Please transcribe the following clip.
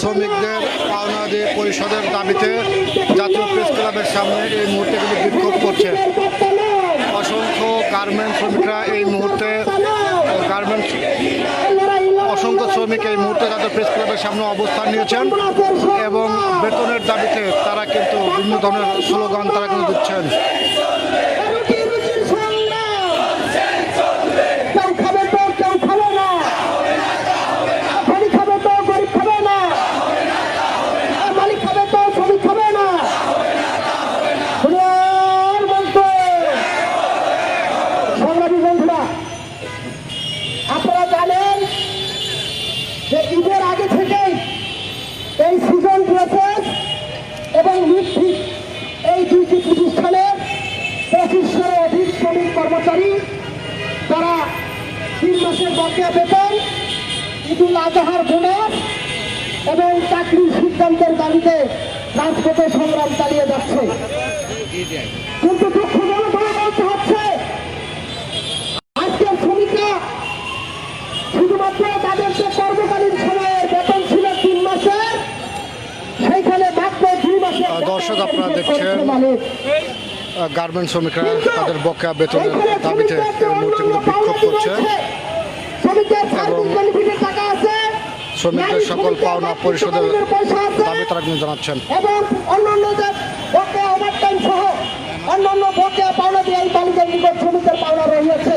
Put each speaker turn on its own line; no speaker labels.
শ্রমিকদের পাওনাদি পরিষদের দাবিতে জাতীয় প্রেস ক্লাবের সামনে এই মুহূর্তে কিন্তু বিক্ষোভ করছে। অসংখ্য গার্মেন্ট শ্রমিকরা এই মুহূর্তে গার্মেন্টস অসংখ্য শ্রমিক এই মুহূর্তে তাদের প্রেস ক্লাবের সামনে অবস্থান নিয়েছেন এবং বেতনের দাবিতে তারা কিন্তু বিভিন্ন ধরনের স্লোগান তারা কিন্তু দিচ্ছেন।
মাসের বকেয়া বেতন ঈদুল আজহার বোনাস এবং চাকরির সিদ্ধান্তের দাবিতে রাজপথে সংগ্রাম চালিয়ে যাচ্ছে। কিন্তু দুঃখজনক বলতে হচ্ছে আজকের শ্রমিকরা শুধুমাত্র তাদের যে কর্মকালীন সময়ের বেতন ছিল তিন মাসের সেইখানে মাত্র দুই মাসের
দর্শক আপনারা দেখছেন। গার্মেন্ট শ্রমিকরা তাদের বকেয়া বেতনের দাবিতে বিক্ষোভ করছে।
শ্রমিকদের টাকা আছে।
শ্রমিকদের সকল পাওনা পরিশোধের দাবি তারা কিন্তু জানাচ্ছেন।
এবং অন্যান্য যে বকেয়া ওভারটাইম সহ অন্যান্য বকেয়া পাওনা দিয়ে এই মালিকের নিকট শ্রমিকদের পাওনা রয়েছে।